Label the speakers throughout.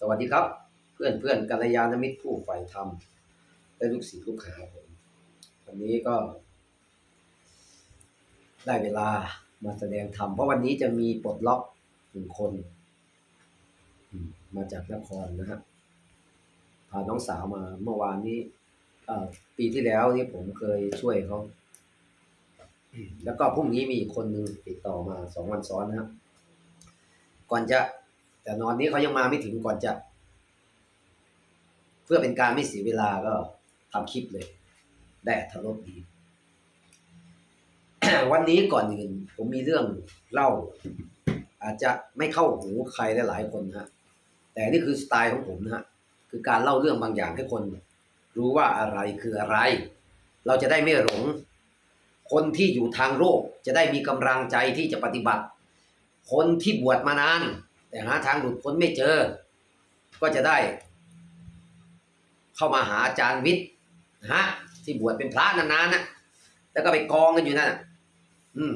Speaker 1: สวัสดีครับ เพื่อนเพื่อนกัลยาณมิตรผู้ใฝ่ธรรมและลูกศิษย์ลูกหาผมวันนี้ก็ ได้เวลามาแสดงธรรมเพราะวันนี้จะมีปลดล็อกหนึ่งคน มาจากนครนะฮะพาน้องสาวมาเมื่อวานนี้ปีที่แล้วนี่ผมเคยช่วยเขาแล้วก็พรุ่งนี้มีคนหนึ่งติดต่อมาสองวันซ้อนนะครับก่อนจะ แต่นอนนี้เขายังมาไม่ถึงก่อนจะ เพื่อเป็นการไม่เสียเวลาก็ทำคลิปเลย ได้ทารบดี วันนี้ก่อนอื่น ผมมีเรื่องเล่า อาจจะไม่เข้าหูใครหลายคนนะฮะ แต่นี่คือสไตล์ของผมนะฮะ คือการเล่าเรื่องบางอย่างให้คน รู้ว่าอะไรคืออะไร เราจะได้ไม่หลง คนที่อยู่ทางโลกจะได้มีกำลังใจที่จะปฏิบัติ คนที่บวชมานาน แต่หาทางหลุดพ้นไม่เจอ ก็จะได้ เข้ามาหาอาจารย์วิทย์นะฮะที่บวชเป็นพระนานๆนะแล้วก็ไปกองกันอยู่นั่นอืม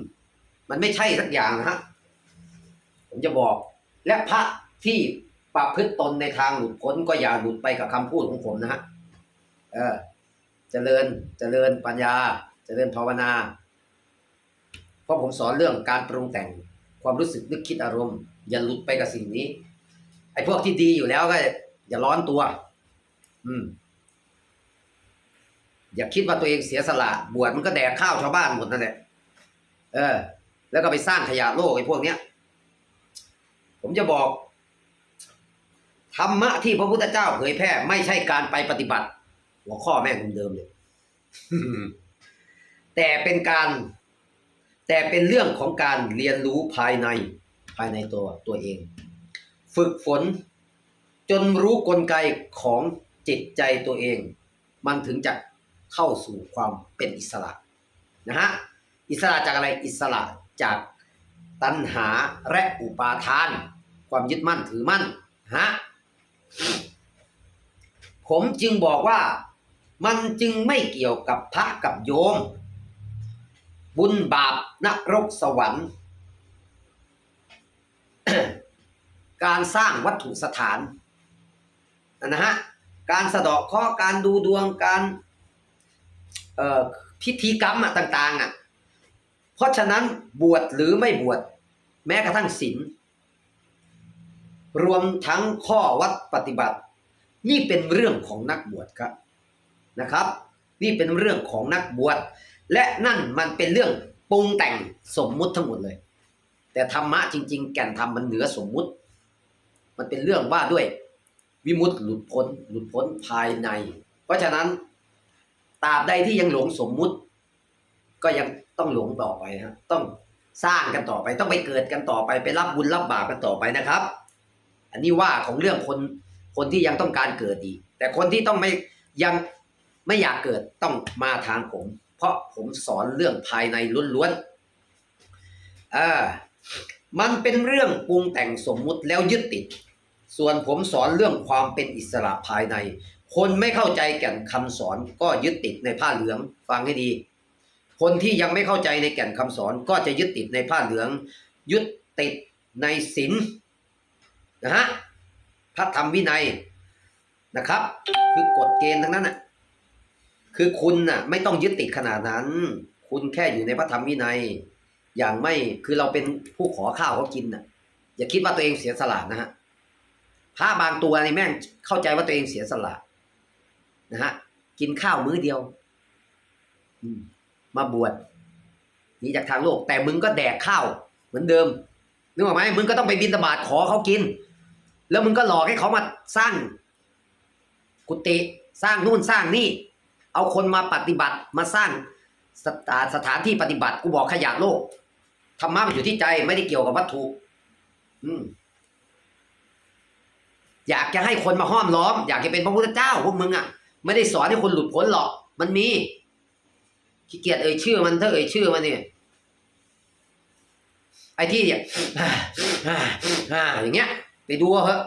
Speaker 1: มันไม่ใช่สักอย่างนะฮะผมจะบอก และพระที่ประพฤติตนในทางหลุดพ้นก็อย่าหลุดไปกับคำพูดของผมนะฮะเออเจริญเจริญปัญญาเจริญภาวนา เพราะผมสอนเรื่องการปรุงแต่งความรู้สึกนึกคิดอารมณ์ อย่าหลุดไปกับสิ่งนี้ ไอ้พวกที่ดีอยู่แล้วก็ อย่าร้อนตัว อืม อย่าคิดว่าตัวเองเสียสละบวชมันก็แดกข้าวชาวบ้านหมดนั่นแหละเออ แล้วก็ไปสร้างขยะโลกไอ้พวกเนี้ย ผมจะบอกธรรมะที่พระพุทธเจ้าเผยแพร่ไม่ใช่การไปปฏิบัติ หัวข้อแม่งเดิมเลยแต่เป็นการ แต่เป็นเรื่องของการเรียนรู้ภายใน ภายในตัวตัวเอง ฝึกฝน จนรู้กลไกของจิตใจตัวเอง มันถึงจะเข้าสู่ความเป็นอิสระนะฮะอิสระจากอะไรอิสระจากตัณหาและอุปาทาน ความยึดมั่นถือมั่นฮะผมจึงบอกว่ามันจึงไม่เกี่ยวกับพระกับโยม บุญบาปนรกสวรรค์ การสร้างวัตถุสถานนะฮะการสะเดาะเคราะห์การดูดวงการพิธีกรรมอะต่างๆอะเพราะฉะนั้นบวชหรือไม่บวชแม้กระทั่งศีลรวมทั้งข้อวัดปฏิบัติ นี่เป็นเรื่องของนักบวชครับนะครับ นี่เป็นเรื่องของนักบวชและนั่นมันเป็นเรื่องปรุงแต่งสมมุติทั้งหมดเลย แต่ธรรมะจริง ๆ แก่นธรรมมันเหนือสมมุติ มันเป็นเรื่องว่าด้วยวิมุตติหลุดพ้นหลุดพ้นภายใน เพราะฉะนั้นตราบใดที่ยังหลงสมมุติ ก็ยังต้องหลงต่อไปฮะต้องสร้างกันต่อไป ต้องไปเกิดกันต่อไปไปรับบุญรับบาปกันต่อไปนะครับ อันนี้ว่าของเรื่องคนคนที่ยังต้องการเกิดอีแต่คนที่ต้องไม่ยังไม่อยากเกิดต้องมาทางผม เพราะผมสอนเรื่องภายในล้วนๆอ่า มันเป็นเรื่องปรุงแต่งสมมุติแล้วยึดติด ส่วนผมสอนเรื่องความเป็นอิสระภายใน คนไม่เข้าใจแก่นคำสอนก็ยึดติดในผ้าเหลืองฟังให้ดี คนที่ยังไม่เข้าใจในแก่นคำสอนก็จะยึดติดในผ้าเหลือง ยึดติดในศีลนะฮะพระธรรมวินัยนะครับ คือกฎเกณฑ์ทั้งนั้นน่ะคือคุณน่ะไม่ต้องยึดติดขนาดนั้น คุณแค่อยู่ในพระธรรมวินัย อย่างไม่คือเราเป็นผู้ขอข้าวเขากินน่ะ อย่าคิดว่าตัวเองเสียสละนะฮะพระบางตัวในแม่งเข้าใจว่าตัวเองเสียสละนะฮะ กินข้าวมื้อเดียวมาบวชหนีจากทางโลก แต่มึงก็แดกข้าว เหมือนเดิมนึกออกไหมมึงก็ต้องไปบินตบาตขอเขากิน แล้วมึงก็หลอกให้เขามาสร้าง กุฏิสร้างนู่นสร้างนี่ เอาคนมาปฏิบัติมาสร้างสถานที่ปฏิบัติกูบอกขยะโลก ธรรมะมันอยู่ที่ใจไม่ได้เกี่ยวกับวัตถุอืมอยากจะให้คนมาห้อมล้อม อยากจะเป็นพระพุทธเจ้าพวกมึงอะ ไม่ได้สอนให้คนหลุดพ้นหรอก มันมีขี้เกียจเอ่ยชื่อมันถ้าเอ่ยชื่อมันเนี่ยไอ้ที่เนี่ยอย่างเงี้ย ไปดูเอาเถอะ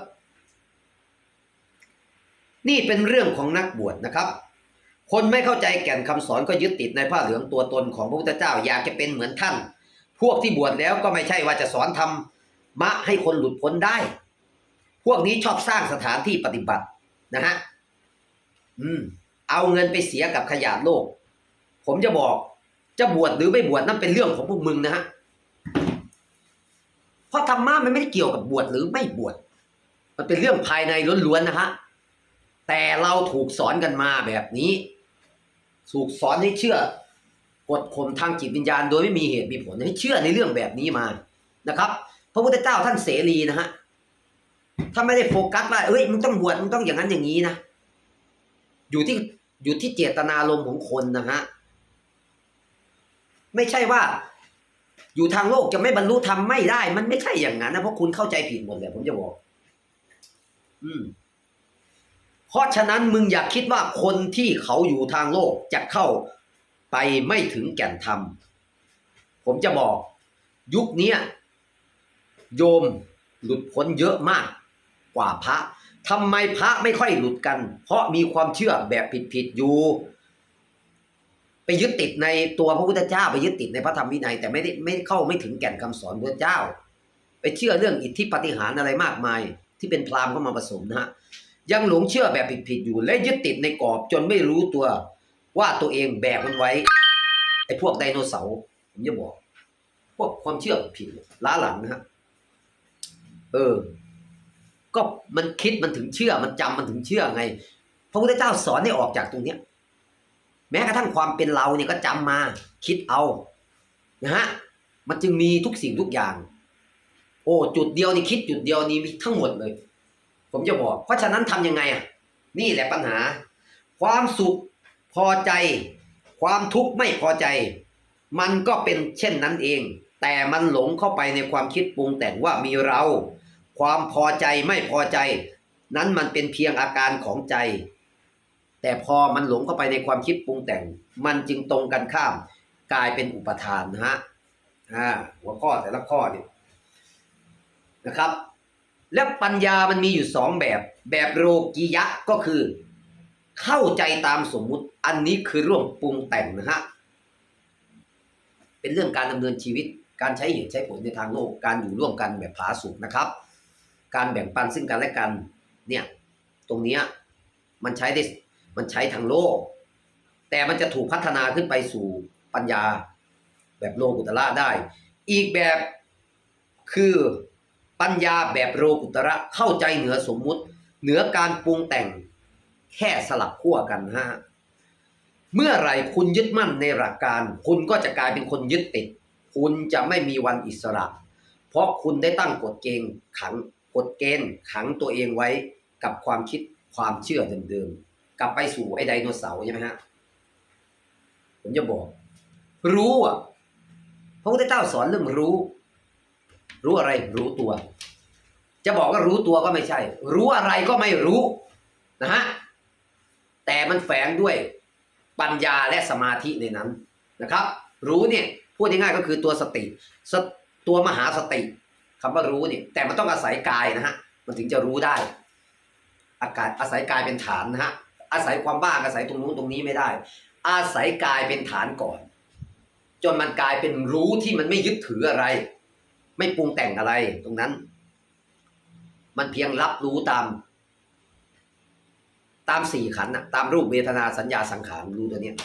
Speaker 1: นี่เป็นเรื่องของนักบวชนะครับ คนไม่เข้าใจแก่นคำสอนก็ยึดติดในผ้าเหลืองตัวตนของพระพุทธเจ้า อยากจะเป็นเหมือนท่าน พวกที่บวชแล้วก็ไม่ใช่ว่าจะสอนธรรมะให้คนหลุดพ้นได้ พวกนี้ชอบสร้างสถานที่ปฏิบัตินะฮะอืม เอาเงินไปเสียกับขยะโลก ผมจะบอกจะบวชหรือไม่บวชนั่นเป็นเรื่องของพวกมึงนะฮะเพราะธรรมะมันไม่ได้เกี่ยวกับบวชหรือไม่บวชมันเป็นเรื่องภายในล้วนๆนะฮะแต่เราถูกสอนกันมาแบบนี้ ถูกสอนให้เชื่อ กดข่มทางจิตวิญญาณ โดยไม่มีเหตุมีผลให้เชื่อในเรื่องแบบนี้มานะครับ พระพุทธเจ้าท่านเสรีนะฮะถ้าไม่ได้โฟกัสว่าเอ้ยมึงต้องบวชมึงต้องอย่างนั้นอย่างนี้นะอยู่ที่อยู่ที่เจตนารมณ์ของคนนะฮะไม่ใช่ว่า อยู่ทางโลกจะไม่บรรลุธรรมไม่ได้ มันไม่ใช่อย่างนั้นนะเพราะคุณเข้าใจผิดหมดเลยผมจะบอก อืมเพราะฉะนั้นมึงอย่าคิดว่าคนที่เขาอยู่ทางโลกจะเข้า ไปไม่ถึงแก่นธรรม ผมจะบอกยุคนี้โยมหลุดพ้นเยอะมากกว่าพระทำไมพระไม่ค่อยหลุดกัน เพราะมีความเชื่อแบบผิดๆอยู่ ไปยึดติดในตัวพระพุทธเจ้า ไปยึดติดในพระธรรมวินัย แต่ไม่ได้ไม่เข้าไม่ถึงแก่นคำสอนพระเจ้า ไปเชื่อเรื่องอิทธิปฏิหารอะไรมากมาย ที่เป็นพรามเข้ามาผสมนะฮะยังหลงเชื่อแบบผิดๆอยู่ และยึดติดในกรอบจนไม่รู้ตัว ว่าตัวเองแบกมันไว้ไอ้พวกไดโนเสาร์ผมจะบอก พวกความเชื่อผิดล้าหลังนะฮะเออ ก็มันคิดมันถึงเชื่อ มันจำมันถึงเชื่อไง พระพุทธเจ้าสอนให้ออกจากตรงเนี้ย แม้กระทั่งความเป็นเราเนี่ยก็จำมา คิดเอานะฮะมันจึงมีทุกสิ่งทุกอย่าง โอ้จุดเดียวนี่คิดจุดเดียวนี่มีทั้งหมดเลย ผมจะบอก เพราะฉะนั้นทำยังไงอะนี่แหละปัญหา ความสุข พอใจ ความทุกข์ไม่พอใจ มันก็เป็นเช่นนั้นเอง แต่มันหลงเข้าไปในความคิดปรุงแต่งว่ามีเรา ความพอใจไม่พอใจ นั้นมันเป็นเพียงอาการของใจ แต่พอมันหลงเข้าไปในความคิดปรุงแต่ง มันจึงตรงกันข้าม กลายเป็นอุปทานนะฮะอ่าหัวข้อแต่ละข้อเนี่ยนะครับ และปัญญามันมีอยู่สองแบบ แบบโลกียะก็คือ เข้าใจตามสมมุติ อันนี้คือร่วมปรุงแต่งนะฮะ เป็นเรื่องการดำเนินชีวิต การใช้เหตุใช้ผลในทางโลก การอยู่ร่วมกันแบบผาสุกนะครับ การแบ่งปันซึ่งกันและกัน เนี่ย ตรงนี้มันใช้ได้ มันใช้ทางโลก แต่มันจะถูกพัฒนาขึ้นไปสู่ปัญญาแบบโลกุตระได้ อีกแบบคือปัญญาแบบโลกุตระเข้าใจเหนือสมมุติ เหนือการปรุงแต่ง แค่สลับขั้วกันฮะเมื่อไรคุณยึดมั่นในหลักการ คุณก็จะกลายเป็นคนยึดติด คุณจะไม่มีวันอิสระ เพราะคุณได้ตั้งกฎเกณฑ์ขังกฎเกณฑ์ขังตัวเองไว้กับความคิดความเชื่อเดิมๆกลับไปสู่ไอ้ไดโนเสาร์ใช่ไหมฮะผมจะบอก รู้อะพระพุทธเจ้าสอนเรื่องรู้ รู้อะไรรู้ตัว จะบอกว่ารู้ตัวก็ไม่ใช่ รู้อะไรก็ไม่รู้นะฮะ แต่มันแฝงด้วยปัญญาและสมาธิในนั้นนะครับ รู้เนี่ยพูดง่ายๆก็คือตัวสติสตัวมหาสติคำว่ารู้เนี่ยแต่มันต้องอาศัยกายนะฮะมันถึงจะรู้ได้ อากาศอาศัยกายเป็นฐานนะฮะอาศัยความบ้าอาศัยตรงนู้นตรงนี้ไม่ได้ อาศัยกายเป็นฐานก่อน จนมันกลายเป็นรู้ที่มันไม่ยึดถืออะไร ไม่ปรุงแต่งอะไรตรงนั้น มันเพียงรับรู้ตาม ตามสี่ขันน่ะตามรูปเวทนาสัญญาสังขารรู้ตัวเนี้ย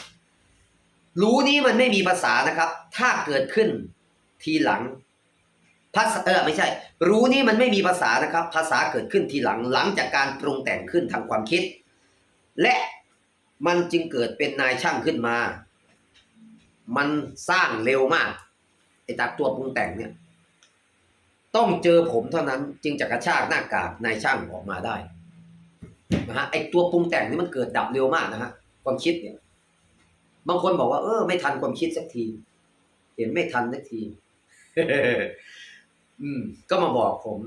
Speaker 1: รู้นี้มันไม่มีภาษานะครับ ถ้าเกิดขึ้นทีหลังภาษาเออไม่ใช่ รู้นี้มันไม่มีภาษานะครับ ภาษาเกิดขึ้นทีหลังหลังจากการปรุงแต่งขึ้นทางความคิด และมันจึงเกิดเป็นนายช่างขึ้นมา มันสร้างเร็วมากไอ้จากตัวปรุงแต่งเนี่ย ต้องเจอผมเท่านั้นจึงจะกระชากหน้ากากนายช่างออกมาได้ นะฮะไอตัวปรุงแต่งนี่มันเกิดดับเร็วมากนะฮะความคิดเนี่ย บางคนบอกว่าเออไม่ทันความคิดสักที เห็นไม่ทันสักที อืม ก็มาบอกผม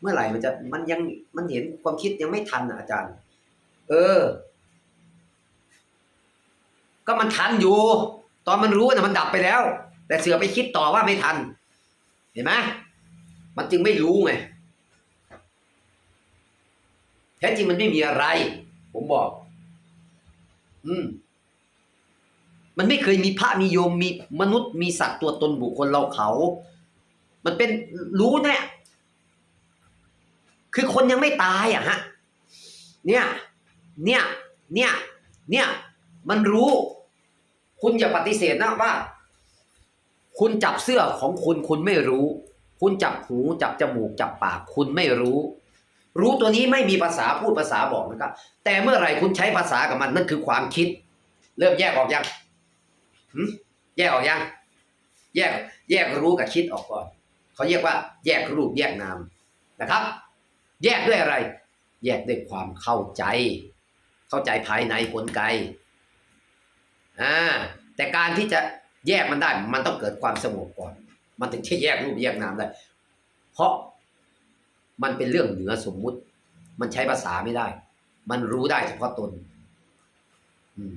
Speaker 1: เมื่อไหร่มันจะมันยังมันเห็นความคิดยังไม่ทันอะอาจารย์ เออ ก็มันทันอยู่ ตอนมันรู้นะมันดับไปแล้ว แต่เสือไปคิดต่อว่าไม่ทัน เห็นไหมมันจึงไม่รู้ไง แท้จริงมันไม่มีอะไร ผมบอก อืม มันไม่เคยมีพระมีโยมมีมนุษย์มีสัตว์ตัวตนบุคคลเราเขา มันเป็นรู้เนี่ย คือคนยังไม่ตายอะฮะ เนี่ย เนี่ย เนี่ย เนี่ย มันรู้ คุณอย่าปฏิเสธนะว่า คุณจับเสื้อของคุณคุณไม่รู้ คุณจับหูจับจมูกจับปากคุณไม่รู้ รู้ตัวนี้ไม่มีภาษาพูดภาษาบอกนะครับ แต่เมื่อไหร่คุณใช้ภาษากับมันนั่นคือความคิด เริ่มแยกออกยังแยกออกยัง แยกแยกรู้กับคิดออกก่อนเขาเรียกว่า แยกรูปแยกนามนะครับ แยกด้วยอะไร แยกด้วยความเข้าใจ เข้าใจภายในกลไกอ่าแต่การที่จะแยกมันได้ มันต้องเกิดความสงบก่อน มันถึงจะแยกรูปแยกนามได้ เพราะ มันเป็นเรื่องเหนือสมมุติ มันใช้ภาษาไม่ได้ มันรู้ได้เฉพาะตน อืม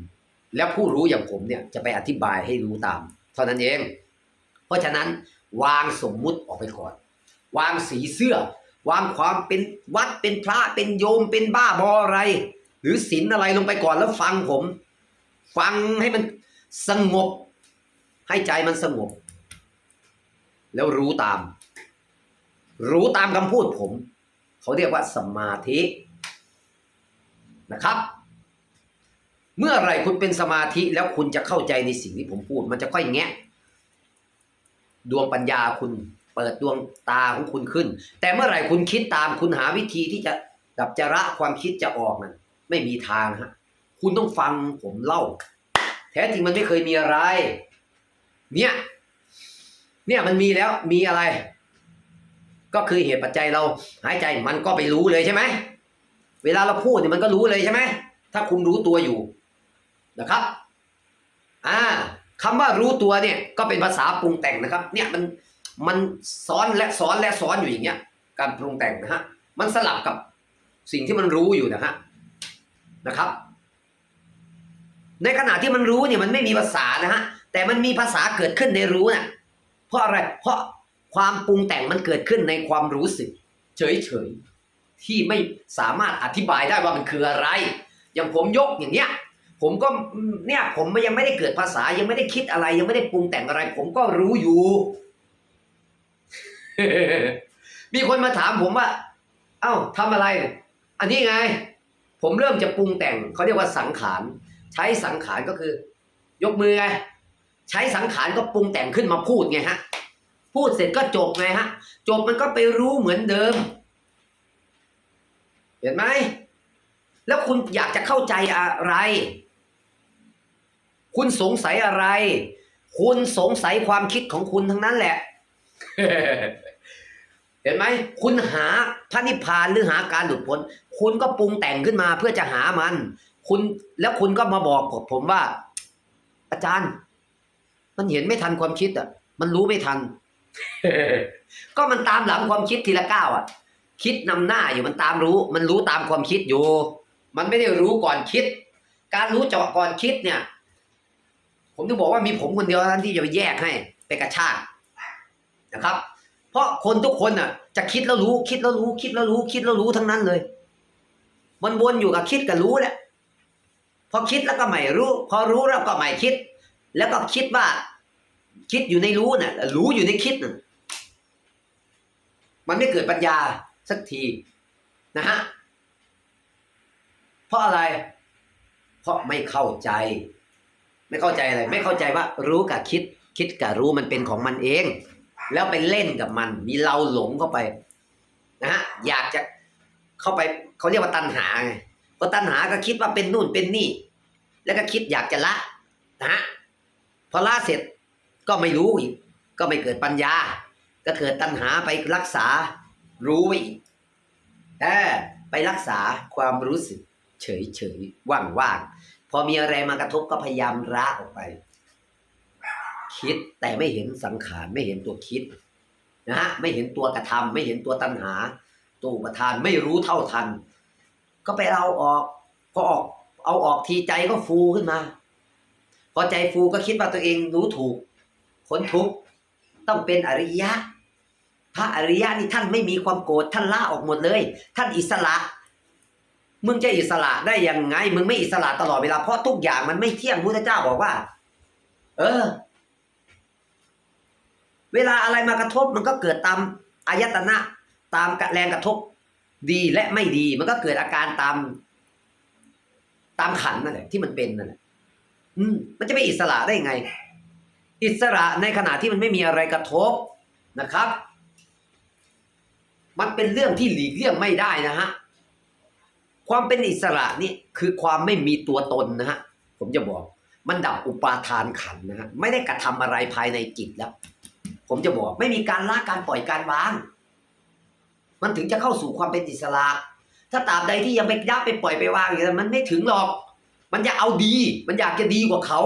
Speaker 1: แล้วผู้รู้อย่างผมเนี่ยจะไปอธิบายให้รู้ตาม เท่านั้นเอง เพราะฉะนั้น วางสมมุติออกไปก่อน วางสีเสื้อ วางความเป็นวัดเป็นพระเป็นโยมเป็นบ้าบออะไร หรือศีลอะไรลงไปก่อนแล้วฟังผม ฟังให้มันสงบ ให้ใจมันสงบ แล้วรู้ตาม รู้ตามคำพูดผม เขาเรียกว่าสมาธินะครับ เมื่อไรคุณเป็นสมาธิแล้วคุณจะเข้าใจในสิ่งที่ผมพูด มันจะค่อยแงะ ดวงปัญญาคุณเปิดดวงตาของคุณขึ้น แต่เมื่อไหร่คุณคิดตามคุณหาวิธีที่จะดับจระความคิดจะออกมันไม่มีทางฮะคุณต้องฟังผมเล่า แท้จริงมันไม่เคยมีอะไร เนี่ย เนี่ยมันมีแล้วมีอะไร ก็คือเหตุปัจจัยเราหายใจมันก็ไปรู้เลยใช่ไหม เวลาเราพูดเนี่ยมันก็รู้เลยใช่ไหม ถ้าคุณรู้ตัวอยู่นะครับ อ่าคำว่ารู้ตัวเนี่ยก็เป็นภาษาปรุงแต่งนะครับ เนี่ยมันมันซ้อนและซ้อนและซ้อนอยู่อย่างเงี้ย การปรุงแต่งนะฮะ มันสลับกับสิ่งที่มันรู้อยู่นะฮะนะครับ ในขณะที่มันรู้เนี่ยมันไม่มีภาษานะฮะแต่มันมีภาษาเกิดขึ้นในรู้น่ะเพราะอะไรเพราะ ความปรุงแต่งมันเกิดขึ้นในความรู้สึก เฉยๆที่ไม่สามารถอธิบายได้ว่ามันคืออะไร อย่างผมยกอย่างเนี้ยผมก็เนี่ยผมยังไม่ได้เกิดภาษายังไม่ได้คิดอะไร ยังไม่ได้ปรุงแต่งอะไร ผมก็รู้อยู่ มีคนมาถามผมว่า เอ้าทำอะไร อันนี้ไง ผมเริ่มจะปรุงแต่งเขาเรียกว่าสังขารใช้สังขารก็คือ ยกมือไงใช้สังขารก็ปรุงแต่งขึ้นมาพูดไงฮะ พูดเสร็จก็จบไงฮะ จบมันก็ไปรู้เหมือนเดิม เห็นไหม แล้วคุณอยากจะเข้าใจอะไร คุณสงสัยอะไร คุณสงสัยความคิดของคุณทั้งนั้นแหละ เห็นไหม คุณหาพระนิพพานหรือหาการหลุดพ้น คุณก็ปรุงแต่งขึ้นมาเพื่อจะหามัน คุณแล้วคุณก็มาบอกผมว่า อาจารย์ มันเห็นไม่ทันความคิดอะ มันรู้ไม่ทัน ก็มันตามหลังความคิดทีละก้าวอะ คิดนำหน้าอยู่มันตามรู้ มันรู้ตามความคิดอยู่ มันไม่ได้รู้ก่อนคิด การรู้เจาะก่อนคิดเนี่ย ผมถึงบอกว่ามีผมคนเดียวท่านที่จะไปแยกให้ไปกระชากนะครับ เพราะคนทุกคนน่ะ จะคิดแล้วรู้คิดแล้วรู้คิดแล้วรู้ คิดแล้วรู้ทั้งนั้นเลย มันวนอยู่กับคิดกับรู้แหละพอคิดแล้วก็ไม่รู้ พอรู้แล้วก็ไม่คิด แล้วก็คิดว่า คิดอยู่ในรู้น่ะ รู้อยู่ในคิดน่ะมันไม่เกิดปัญญาสักทีนะฮะเพราะอะไร เพราะไม่เข้าใจ ไม่เข้าใจอะไร ไม่เข้าใจว่า รู้กับคิด คิดกับรู้มันเป็นของมันเอง แล้วไปเล่นกับมัน มีเราหลงเข้าไปนะฮะอยากจะเข้าไปเขาเรียกว่าตัณหาไงพอตัณหาก็คิดว่าเป็นนู่นเป็นนี่ แล้วก็คิดอยากจะละนะฮะพอละเสร็จ ก็ไม่รู้อีก ก็ไม่เกิดปัญญา ก็เกิดตัณหาไปรักษารู้อีกเออไปรักษาความรู้สึก เฉยเฉยว่างว่างพอมีอะไรมากระทบก็พยายามละออกไป คิดแต่ไม่เห็นสังขารไม่เห็นตัวคิดนะฮะไม่เห็นตัวกระทำไม่เห็นตัวตัณหา ตัวอุปทานไม่รู้เท่าทัน ก็ไปเอาออกพอออก เอาออกทีใจก็ฟูขึ้นมา พอใจฟูก็คิดว่าตัวเองรู้ถูก พ้นทุกข์ต้องเป็นอริยะ พระอริยะนี่ท่านไม่มีความโกรธท่านละออกหมดเลย ท่านอิสระ มึงจะอิสระได้ยังไง มึงไม่อิสระตลอดเวลาเพราะทุกอย่างมันไม่เที่ยงพุทธเจ้าบอกว่า เออ เวลาอะไรมากระทบมันก็เกิดตามอายตนะตามแรงกระทบดีและไม่ดีมันก็เกิดอาการตาม ตามขันนั่นแหละที่มันเป็นนั่นแหละอืมมันจะไม่อิสระได้ยังไง อิสระในขณะที่มันไม่มีอะไรกระทบนะครับ มันเป็นเรื่องที่หลีกเลี่ยงไม่ได้นะฮะความเป็นอิสระนี่คือความไม่มีตัวตนนะฮะผมจะบอกมันดับอุปาทานขันนะฮะไม่ได้กระทำอะไรภายในจิตแล้ว ผมจะบอกไม่มีการละการปล่อยการวาง มันถึงจะเข้าสู่ความเป็นอิสระ ถ้าตราบใดที่ยังไปยับไปปล่อยไปวางอย่างนั้นมันไม่ถึงหรอก มันจะเอาดี มันอยากจะดีกว่าเขา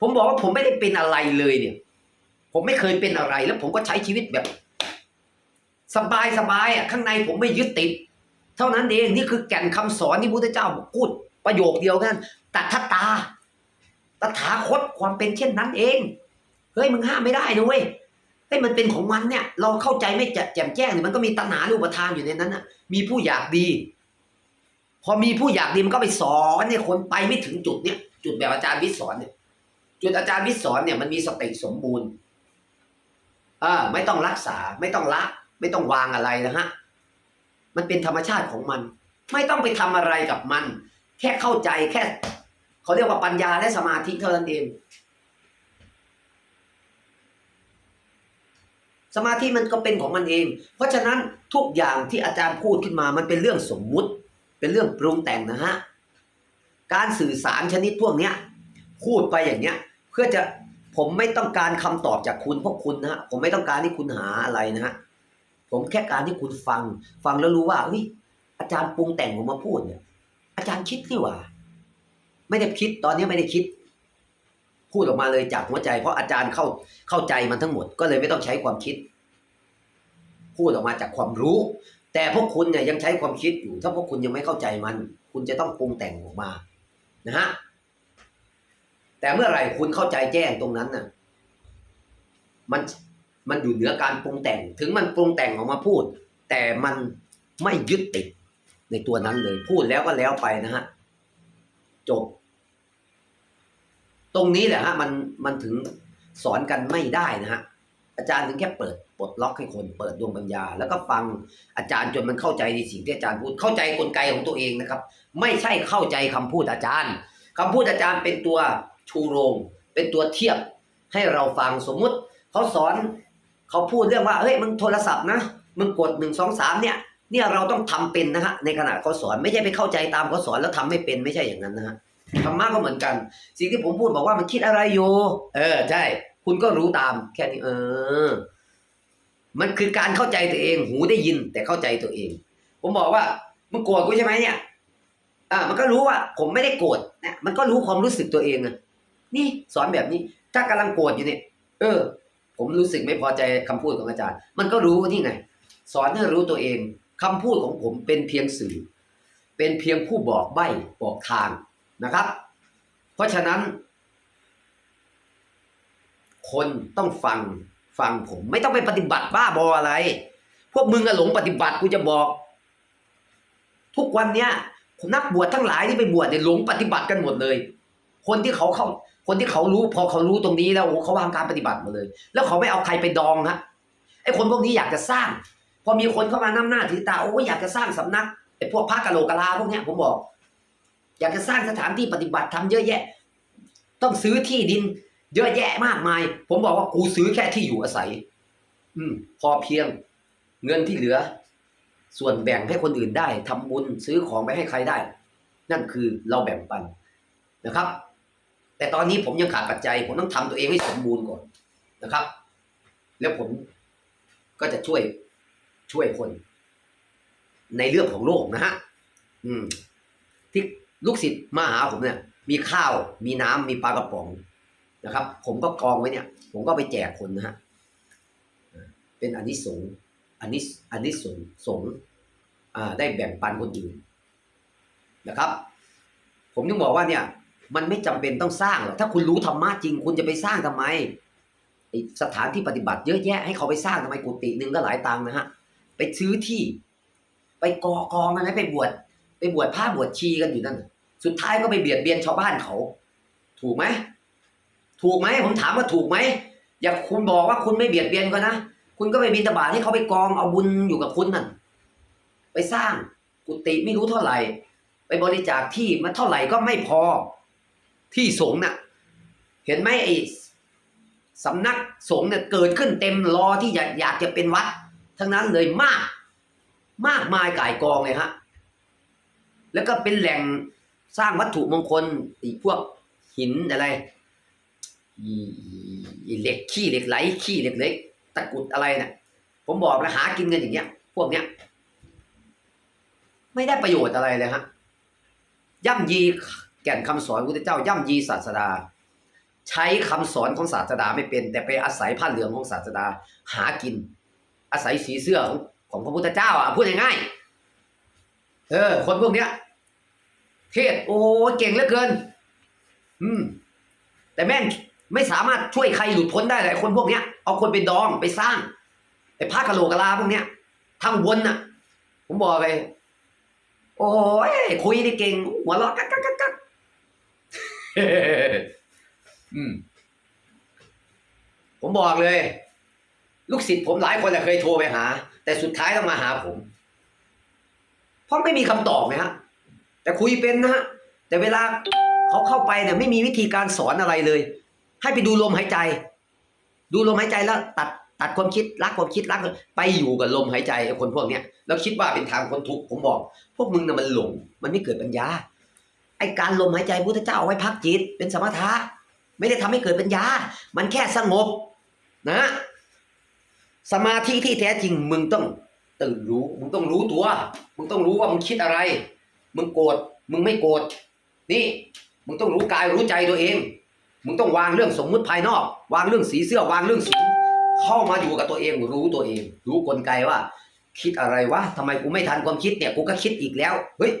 Speaker 1: ผมบอกว่าผมไม่ได้เป็นอะไรเลยเนี่ย ผมไม่เคยเป็นอะไร แล้วผมก็ใช้ชีวิตแบบ สบายสบายอะข้างในผมไม่ยึดติด เท่านั้นเองนี่คือแก่นคำสอนที่พุทธเจ้าพูดประโยคเดียวกันตัทตาตถาคตความเป็นเช่นนั้นเองเฮ้ยมึงห้ามไม่ได้นะเว้ยเฮ้ยมันเป็นของมันเนี่ย เราเข้าใจไม่แจ่มแจ้งเนี่ยมันก็มีตัณหาหรืออุปทานอยู่ในนั้นนะมีผู้อยากดี พอมีผู้อยากดีมันก็ไปสอนเนี่ยคนไปไม่ถึงจุดเนี่ยจุดแบบอาจารย์วิทย์สอนเนี่ย จุดอาจารย์วิทย์สอนเนี่ยมันมีสติสมบูรณ์อ่าไม่ต้องรักษา ไม่ต้องละ ไม่ต้องวางอะไรนะฮะมันเป็นธรรมชาติของมัน ไม่ต้องไปทำอะไรกับมัน แค่เข้าใจแค่เขาเรียกว่าปัญญาและสมาธิเท่านั้นเองสมาธิมันก็เป็นของมันเอง เพราะฉะนั้นทุกอย่างที่อาจารย์พูดขึ้นมา มันเป็นเรื่องสมมุติ เป็นเรื่องปรุงแต่งนะฮะ การสื่อสารชนิดพวกเนี้ย พูดไปอย่างเนี้ย เพื่อจะผมไม่ต้องการคำตอบจากคุณพวกคุณนะฮะผมไม่ต้องการที่คุณหาอะไรนะฮะผมแค่การที่คุณฟัง ฟังแล้วรู้ว่าเฮ้ยอาจารย์ปรุงแต่งผมมาพูดเนี่ย อาจารย์คิดนี่หว่า ไม่ได้คิดตอนนี้ไม่ได้คิด พูดออกมาเลยจากหัวใจ เพราะอาจารย์เข้าเข้าใจมันทั้งหมด ก็เลยไม่ต้องใช้ความคิด พูดออกมาจากความรู้ แต่พวกคุณเนี่ยยังใช้ความคิดอยู่ ถ้าพวกคุณยังไม่เข้าใจมัน คุณจะต้องปรุงแต่งออกมา นะฮะ แต่เมื่อไหร่คุณเข้าใจแจ้งตรงนั้นน่ะ มันมันอยู่เหนือการปรุงแต่ง ถึงมันปรุงแต่งออกมาพูด แต่มันไม่ยึดติดในตัวนั้นเลย พูดแล้วก็แล้วไปนะฮะ จบ ตรงนี้แหละฮะ มันมันถึงสอนกันไม่ได้นะฮะ อาจารย์ถึงแค่เปิดปลดล็อกให้คนเปิดดวงปัญญา แล้วก็ฟังอาจารย์จนมันเข้าใจในสิ่งที่อาจารย์พูดเข้าใจกลไกของตัวเองนะครับ ไม่ใช่เข้าใจคำพูดอาจารย์คำพูดอาจารย์เป็นตัว ชูโรง เป็นตัวเทียบให้เราฟังสมมุติเขาสอนเขาพูดเรื่องว่าเฮ้ยมึงโทรศัพท์นะมึงกดหนึ่งสองสามเนี่ยเนี่ยเราต้องทำเป็นนะฮะในขณะเขาสอนไม่ใช่ไปเข้าใจตามเขาสอนแล้วทำไม่เป็นไม่ใช่อย่างนั้นนะฮะธรรมะก็เหมือนกัน สิ่งที่ผมพูดบอกว่ามันคิดอะไรอยู่เออใช่ คุณก็รู้ตามแค่นี้เออ มันคือการเข้าใจตัวเองหูได้ยินแต่เข้าใจตัวเอง ผมบอกว่ามึงโกรธกูใช่ไหมเนี่ยอ่ามันก็รู้ว่า ผมไม่ได้โกรธเนี่ยมันก็รู้ความรู้สึกตัวเองอะ นี่สอนแบบนี้ ถ้ากำลังโกรธอยู่เนี่ยเออ ผมรู้สึกไม่พอใจคำพูดของอาจารย์ มันก็รู้นี่ไง สอนให้รู้ตัวเองคำพูดของผมเป็นเพียงสื่อ เป็นเพียงผู้บอกใบ้บอกทางนะครับ เพราะฉะนั้น คนต้องฟังฟังผม ไม่ต้องไปปฏิบัติบ้าบออะไร พวกมึงอะหลงปฏิบัติกูจะบอก ทุกวันเนี้ยนักบวชทั้งหลายที่ไปบวชเนี่ยหลงปฏิบัติกันหมดเลย คนที่เขาเข้า คนที่เขารู้พอเขารู้ตรงนี้แล้วโอ้เขาวางการปฏิบัติมดเลย แล้วเขาไม่เอาใครไปดองฮะไอ้คนพวกนี้อยากจะสร้าง พอมีคนเข้ามาน้ำหน้าถือตาโอ้อยากจะสร้างสำนักไอ้พวกพระกะโหลกะลาพวกเนี้ยผมบอก อยากจะสร้างสถานที่ปฏิบัติทำเยอะแยะ ต้องซื้อที่ดิน เยอะแยะมากมาย ผมบอกว่ากูซื้อแค่ที่อยู่อาศัย อืม พอเพียงเงินที่เหลือ ส่วนแบ่งให้คนอื่นได้ทำบุญซื้อของไปให้ใครได้ นั่นคือเราแบ่งปันนะครับ แต่ตอนนี้ผมยังขาดปัจจัย ผมต้องทำตัวเองให้สมบูรณ์ก่อนนะครับ แล้วผมก็จะช่วยช่วยคน ในเรื่องของโลกนะฮะอืม ที่ลูกศิษย์มาหาผมเนี่ย มีข้าว มีน้ำมีปลากระป๋องนะครับ ผมก็กองไว้เนี่ย ผมก็ไปแจกคนนะฮะเป็นอันนี้สงอันนี้อันนี้สงสงอ่าได้แบ่งปันคนอื่นนะครับ ผมถึงบอกว่าเนี่ย มันไม่จำเป็นต้องสร้างหรอกถ้าคุณรู้ธรรมะจริง คุณจะไปสร้างทำไมสถานที่ปฏิบัติเยอะแยะให้เขาไปสร้างทำไมกุฏิหนึ่งก็หลายตังค์นะฮะไปซื้อที่ ไปกอกองกันนะไปบวชไปบวชผ้าบวชชีกันอยู่นั่นสุดท้ายก็ไปเบียดเบียนชาวบ้านเขา ถูกไหมถูกไหมผมถามว่าถูกไหมอย่าคุณบอกว่าคุณไม่เบียดเบียนก็นะคุณก็ไปบินตบาทให้เขาไปกองเอาบุญอยู่กับคุณนั่นไปสร้างกุฏิไม่รู้เท่าไหร่ ไปบริจาคที่มันเท่าไหร่ก็ไม่พอ ที่สงฆ์น่ะ เห็นไหมไอ้สำนักสงฆ์เนี่ยเกิดขึ้นเต็มรอที่อยากอยากจะเป็นวัด ทั้งนั้นเลยมาก มากมายก่ายกองเลยฮะแล้วก็เป็นแหล่งสร้างวัตถุมงคลอีกพวกหินอะไรเหล็กขี้เหล็กไหลขี้เหล็กเล็กตะกุดอะไรเนี่ยผมบอกแล้วหากินกันอย่างเงี้ย พวกเนี้ย ไม่ได้ประโยชน์อะไรเลยฮะย่ำยี แก่นคำสอนพระพุทธเจ้าย่ำยีศาสดา ใช้คำสอนของศาสดาไม่เป็น แต่ไปอาศัยผ้าเหลืองของศาสดาหากิน อาศัยสีเสื้อของของพระพุทธเจ้าอะพูดง่ายๆเออ คนพวกเนี้ย เทศโอ้เก่งเหลือเกิน อืม แต่แม่งไม่สามารถช่วยใครหลุดพ้นได้เลยคนพวกเนี้ยเอาคนไปดองไปสร้างไอ้พระกะโหลกะลาพวกเนี้ยทางวนน่ะ ผมบอกเลยโอ้ยคุยได้เก่งหัวเราะกักกักกัก อืม ผมบอกเลย ลูกศิษย์ผมหลายคนน่ะเคยโทรไปหา แต่สุดท้ายต้องมาหาผม เพราะไม่มีคำตอบไงฮะ แต่คุยเป็นนะฮะ แต่เวลาเขาเข้าไปเนี่ยไม่มีวิธีการสอนอะไรเลย ให้ไปดูลมหายใจ ดูลมหายใจแล้ว ตัดตัดความคิดรักความคิดรักไปอยู่กับลมหายใจไอ้คนพวกเนี้ยแล้วคิดว่าเป็นทางคนทุกข์ผมบอก พวกมึงน่ะมันหลง มันไม่เกิดปัญญา ไอการลมหายใจพุทธเจ้าเอาไว้พักจิต เป็นสมถะไม่ได้ทำให้เกิดปัญญา มันแค่สงบนะ สมาธิที่แท้จริงมึงต้องตื่นรู้ มึงต้องรู้ตัว มึงต้องรู้ว่ามึงคิดอะไร มึงโกรธ มึงไม่โกรธ นี่ มึงต้องรู้กายรู้ใจตัวเอง มึงต้องวางเรื่องสมมุติภายนอก วางเรื่องสีเสื้อ วางเรื่องสีเข้ามาอยู่กับตัวเอง รู้ตัวเอง รู้กลไกว่า คิดอะไรวะทำไมกูไม่ทันความคิดเนี่ย กูก็คิดอีกแล้ว เฮ้ย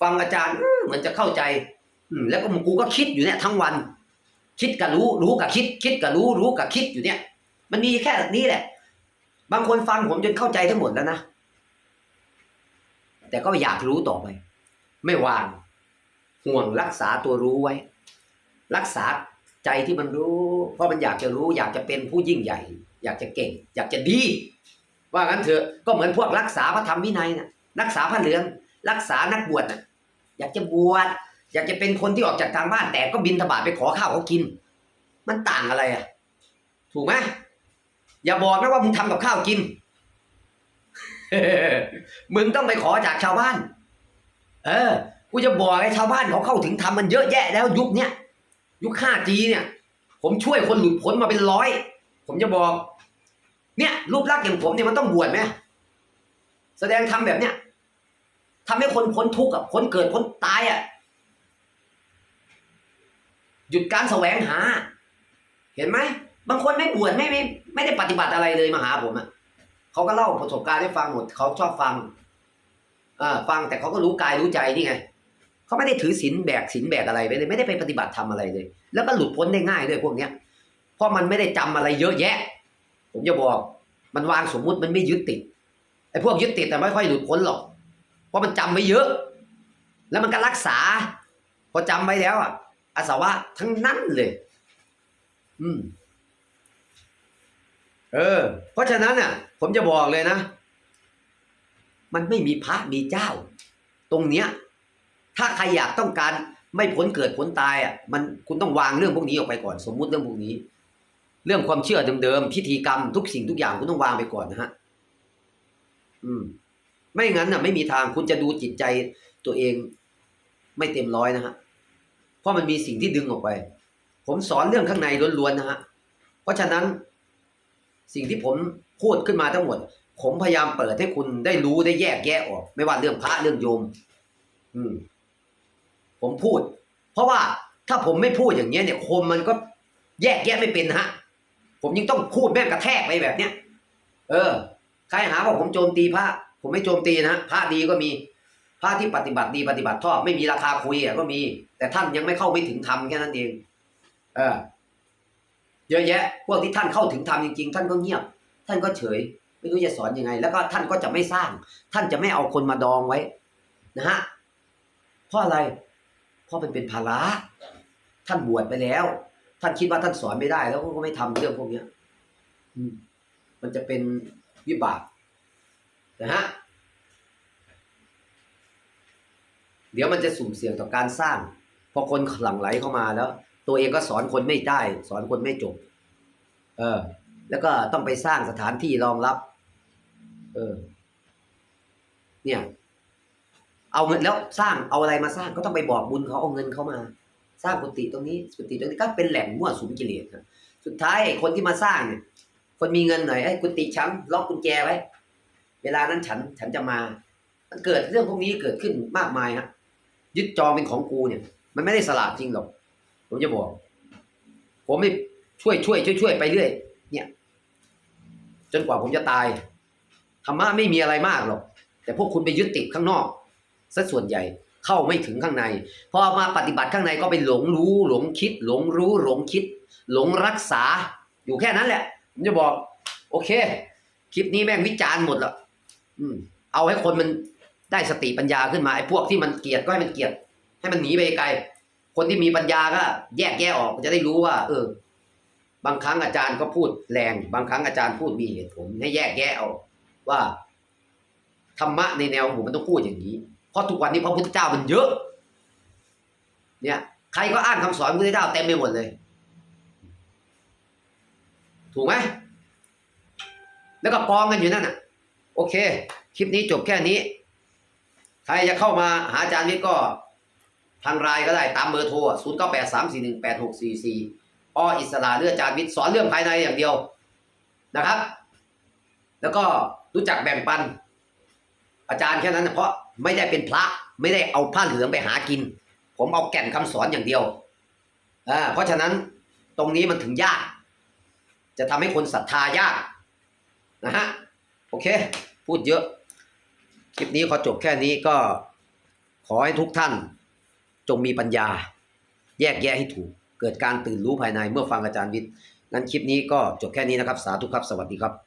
Speaker 1: ฟังอาจารย์เหมือนจะเข้าใจ อืแล้วก็กูก็คิดอยู่เนี่ยทั้งวัน คิดกับรู้ รู้กับคิด คิดกับรู้ รู้กับคิดอยู่เนี่ย มันมีแค่นี้แหละ บางคนฟังผมจนเข้าใจทั้งหมดแล้วนะแต่ก็อยากรู้ต่อไป ไม่วาง ห่วงรักษาตัวรู้ไว้ รักษาใจที่มันรู้ เพราะมันอยากจะรู้ อยากจะเป็นผู้ยิ่งใหญ่ อยากจะเก่ง อยากจะดี ว่างั้นเถอะก็เหมือนพวกรักษาพระธรรมวินัยนะรักษาพระเหลือง รักษานักบวชนะ อยากจะบวชอยากจะเป็นคนที่ออกจากทางบ้าน แต่ก็บินทบาทไปขอข้าวเขากิน มันต่างอะไรอะ ถูกไหมอย่าบอกนะว่ามึงทำกับข้าวกิน มึงต้องไปขอจากชาวบ้าน เออ กูจะบอกให้ชาวบ้านเขาเข้าถึงทำมันเยอะแยะแล้วยุคเนี้ยยุค 5G เนี่ย ผมช่วยคนหลุดพ้นมาเป็นร้อย ผมจะบอก เนี่ย รูปลักษณ์อย่างผมเนี่ยมันต้องบวชไหมแสดงทำแบบเนี้ย ทำให้คนพ้นทุกข์อะพ้นเกิดพ้นตายอะ หยุดการแสวงหา เห็นไหม บางคนไม่บวชไม่ไม่ไม่ได้ปฏิบัติอะไรเลยมาหาผมอะเขาก็เล่าประสบการณ์ให้ฟังหมดเขาชอบฟังอ่าฟังแต่เขาก็รู้กายรู้ใจนี่ไงเขาไม่ได้ถือศีลแบกศีลแบกอะไรไปเลยไม่ได้ไปปฏิบัติทำอะไรเลย แล้วก็หลุดพ้นได้ง่ายด้วยพวกเนี้ย เพราะมันไม่ได้จำอะไรเยอะแยะ ผมจะบอก มันวางสมมุติมันไม่ยึดติดไอ้พวกยึดติดแต่ไม่ค่อยหลุดพ้นหรอก เพราะมันจำไว้เยอะ แล้วมันก็รักษา พอจำไว้แล้วอะอาสวะทั้งนั้นเลย อืม เออ เพราะฉะนั้นน่ะ ผมจะบอกเลยนะ มันไม่มีพระมีเจ้า ตรงเนี้ย ถ้าใครอยากต้องการไม่พ้นเกิดพ้นตายอะ มันคุณต้องวางเรื่องพวกนี้ออกไปก่อน สมมุติเรื่องพวกนี้ เรื่องความเชื่อเดิมๆพิธีกรรมทุกสิ่งทุกอย่างคุณต้องวางไปก่อนนะฮะ อืม ไม่งั้นน่ะไม่มีทางคุณจะดูจิตใจตัวเองไม่เต็มร้อยนะฮะ เพราะมันมีสิ่งที่ดึงออกไป ผมสอนเรื่องข้างในล้วนๆนะฮะ เพราะฉะนั้นสิ่งที่ผมพูดขึ้นมาทั้งหมด ผมพยายามเปิดให้คุณได้รู้ได้แยกแยะออก ไม่ว่าเรื่องพระเรื่องโยม อืม ผมพูด เพราะว่าถ้าผมไม่พูดอย่างเงี้ยเนี่ยคนมันก็แยกแยะไม่เป็นฮะ ผมยังต้องพูดแม่งกระแทกไปแบบเนี้ย เออ ใครหาว่าผมโจมตีพระ ผมไม่โจมตีนะพระดีก็มีพระที่ปฏิบัติดีปฏิบัติชอบไม่มีราคาคุยก็มี แต่ท่านยังไม่เข้าไม่ถึงธรรมแค่นั้นเอง เออ เยอะแยะ พวกที่ท่านเข้าถึงธรรมจริง ๆ ท่านก็เงียบ ท่านก็เฉย ไม่รู้จะสอนยังไง แล้วก็ท่านก็จะไม่สร้าง ท่านจะไม่เอาคนมาดองไว้ นะฮะเพราะอะไรเพราะมันเป็นภาระท่านบวชไปแล้ว ท่านคิดว่าท่านสอนไม่ได้ แล้วก็ไม่ทำเรื่องพวกเนี้ยอืมันจะเป็นวิบาก นะฮะเดี๋ยวมันจะสุ่มเสี่ยงต่อการสร้าง พอคนหลั่งไหลเข้ามาแล้ว ตัวเองก็สอนคนไม่ได้ สอนคนไม่จบ เออ แล้วก็ต้องไปสร้างสถานที่รองรับ เออ เนี่ย เอาเงินแล้วสร้างเอาอะไรมาสร้างก็ต้องไปบอกบุญเขาเอาเงินเขามา สร้างกุฏิตรงนี้กุฏิตรงนี้ก็เป็นแหล่งมั่วสุมกิเลสครับสุดท้ายคนที่มาสร้างเนี่ยคนมีเงินหน่อยไอ้กุฏิฉันล็อกกุญแจไว้ เวลานั้นฉันฉันจะมา มันเกิดเรื่องพวกนี้เกิดขึ้นมากมายฮะยึดจองเป็นของกูเนี่ย มันไม่ได้สลาดจริงหรอกผมจะบอก ผมไม่ช่วยช่วยช่วยช่วยไปเรื่อย เนี่ย จนกว่าผมจะตายธรรมะไม่มีอะไรมากหรอก แต่พวกคุณไปยึดติดข้างนอกซะส่วนใหญ่เข้าไม่ถึงข้างในพอมาปฏิบัติข้างในก็ไปหลงรู้ หลงคิด หลงรู้ หลงคิด หลงรักษาอยู่แค่นั้นแหละผมจะบอก โอเค คลิปนี้แม่งวิจารณ์หมดแล้ว อืม เอาให้คนมันได้สติปัญญาขึ้นมาไอ้พวกที่มันเกลียดก็ให้มันเกลียด ให้มันหนีไปไกล คนที่มีปัญญาก็ แยกแยะออกจะได้รู้ว่า เออ บางครั้งอาจารย์ก็พูดแรง บางครั้งอาจารย์พูดมีเหตุผลให้แยกแยะเอาว่าธรรมะในแนวผมมันต้องพูดอย่างนี้ เพราะทุกวันนี้พระพุทธเจ้ามันเยอะ เนี่ยใครก็อ้างคำสอนพระพุทธเจ้าเต็มไปหมดเลย ถูกไหมแล้วก็กองกันอยู่นั่นน่ะ โอเค คลิปนี้จบแค่นี้ ใครจะเข้ามาหาอาจารย์วิทย์ก็ทางไลน์ก็ได้ตามเบอร์โทรศูนย์เก้าแปดสามสี่หนึ่งแปดหกสี่สี่ออิสระเรื่องอาจารย์วิทย์สอนเรื่องภายในอย่างเดียวนะครับ แล้วก็รู้จักแบ่งปัน อาจารย์แค่นั้นนะเพราะไม่ได้เป็นพระไม่ได้เอาผ้าเหลืองไปหากิน ผมเอาแก่นคำสอนอย่างเดียวอ่าเพราะฉะนั้นตรงนี้มันถึงยาก จะทำให้คนศรัทธายากนะฮะ โอเค พูดเยอะ คลิปนี้ขอจบแค่นี้ก็ขอให้ทุกท่าน จงมีปัญญา แยกแยะให้ถูก เกิดการตื่นรู้ภายในเมื่อฟังอาจารย์วิทย์งั้นคลิปนี้ก็จบแค่นี้นะครับ สาธุครับ สวัสดีครับ